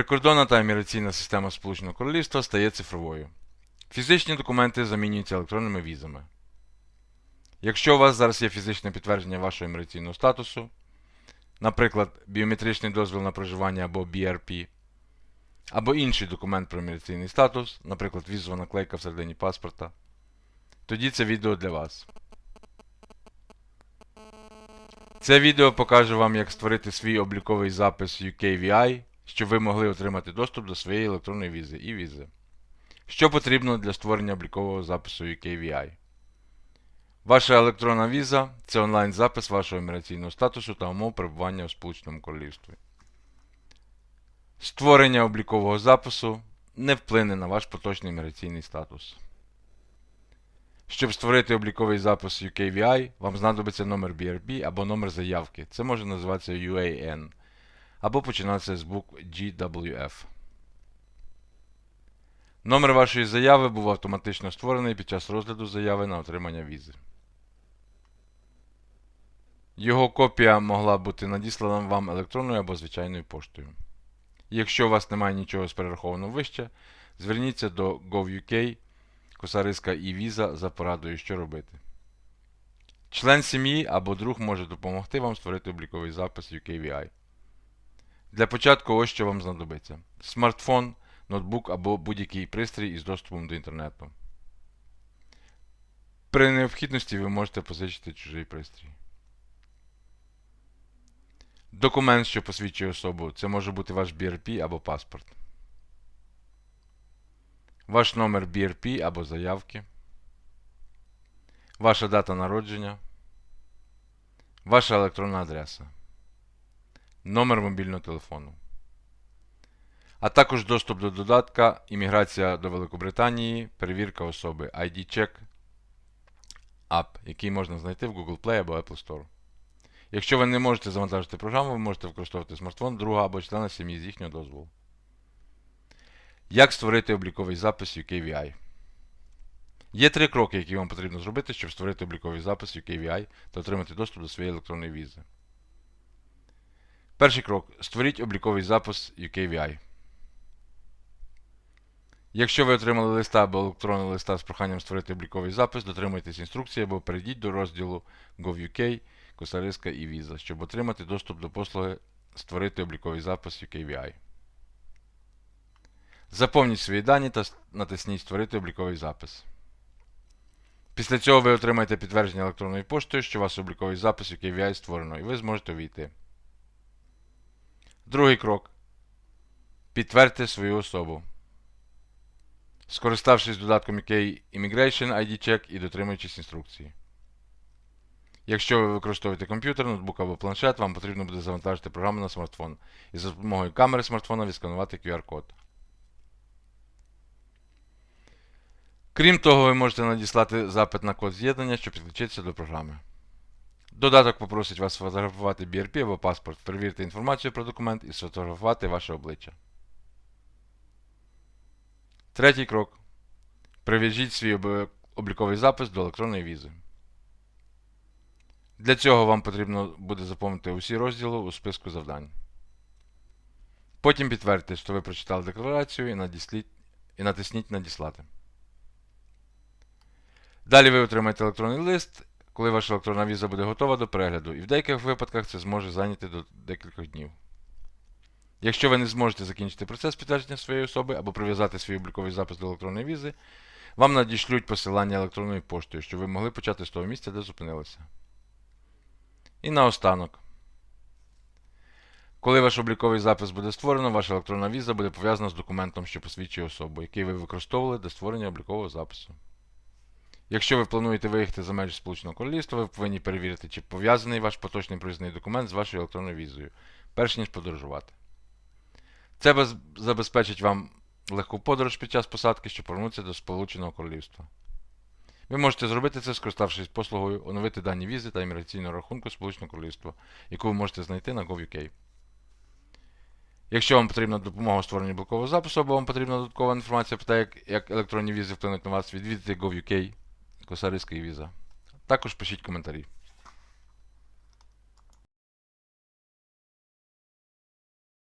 Прикордонна та імміграційна система Сполученого Королівства стає цифровою. Фізичні документи замінюються електронними візами. Якщо у вас зараз є фізичне підтвердження вашого імміграційного статусу, наприклад, біометричний дозвіл на проживання або BRP, або інший документ про імміграційний статус, наприклад, візова наклейка всередині паспорта, тоді це відео для вас. Це відео покаже вам, як створити свій обліковий запис UKVI, щоб ви могли отримати доступ до своєї електронної візи і візи. Що потрібно для створення облікового запису UKVI? Ваша електронна віза це онлайн-запис вашого імміграційного статусу та умов перебування у Сполученому Королівстві. Створення облікового запису не вплине на ваш поточний імміграційний статус. Щоб створити обліковий запис UKVI, вам знадобиться номер BRB або номер заявки. Це може називатися UAN. Або починатися з букв GWF. Номер вашої заяви був автоматично створений під час розгляду заяви на отримання візи. Його копія могла бути надіслана вам електронною або звичайною поштою. Якщо у вас немає нічого з перерахованого вище, зверніться до GovUK Косариска і віза за порадою, що робити. Член сім'ї або друг може допомогти вам створити обліковий запис UKVI. Для початку ось що вам знадобиться: смартфон, ноутбук або будь-який пристрій із доступом до інтернету. При необхідності ви можете позичити чужий пристрій. Документ, що посвідчує особу, це може бути ваш BRP або паспорт. Ваш номер BRP або заявки, ваша дата народження, ваша електронна адреса, номер мобільного телефону, а також доступ до додатка Імміграція до Великобританії, перевірка особи ID Check App, який можна знайти в Google Play або Apple Store. Якщо ви не можете завантажити програму, ви можете використовувати смартфон друга або члена сім'ї з їхнього дозволу. Як створити обліковий запис UKVI? Є три кроки, які вам потрібно зробити, щоб створити обліковий запис UKVI та отримати доступ до своєї електронної візи. Перший крок. Створіть обліковий запис UKVI. Якщо ви отримали листа або електронного листа з проханням створити обліковий запис, дотримуйтесь інструкції або перейдіть до розділу GovUK, Косариска і Віза, щоб отримати доступ до послуги Створити обліковий запис UKVI. Заповніть свої дані та натисніть Створити обліковий запис. Після цього ви отримаєте підтвердження електронною поштою, що ваш обліковий запис у KVI створено, і ви зможете увійти. Другий крок. Підтвердьте свою особу. Скориставшись додатком UK Immigration ID Check і дотримуючись інструкції. Якщо ви використовуєте комп'ютер, ноутбук або планшет, вам потрібно буде завантажити програму на смартфон і за допомогою камери смартфона відсканувати QR-код. Крім того, ви можете надіслати запит на код з'єднання, щоб підключитися до програми. Додаток попросить вас сфотографувати BRP або паспорт, перевірити інформацію про документ і сфотографувати ваше обличчя. Третій крок. Прив'яжіть свій обліковий запис до електронної візи. Для цього вам потрібно буде заповнити усі розділи у списку завдань. Потім підтвердьте, що ви прочитали декларацію і, надісліть, і натисніть Надіслати. Далі ви отримаєте електронний лист, коли ваша електронна віза буде готова до перегляду, і в деяких випадках це зможе зайняти до декількох днів. Якщо ви не зможете закінчити процес підтвердження своєї особи або прив'язати свій обліковий запис до електронної візи, вам надішлють посилання електронною поштою, щоб ви могли почати з того місця, де зупинилися. І наостанок. Коли ваш обліковий запис буде створено, ваша електронна віза буде пов'язана з документом, що посвідчує особу, який ви використовували для створення облікового запису. Якщо ви плануєте виїхати за межі Сполученого Королівства, ви повинні перевірити, чи пов'язаний ваш поточний проїзний документ з вашою електронною візою, перш ніж подорожувати. Це забезпечить вам легку подорож під час посадки, щоб повернутися до Сполученого Королівства. Ви можете зробити це, скориставшись послугою, оновити дані візи та імміграційного рахунку Сполученого Королівства, яку ви можете знайти на GovUK. Якщо вам потрібна допомога у створенні блокового запису, або вам потрібна додаткова інформація про те, як, як електронні візи вплинуть на вас, відвідайте GovUK Косариська і віза. Також пишіть коментарі.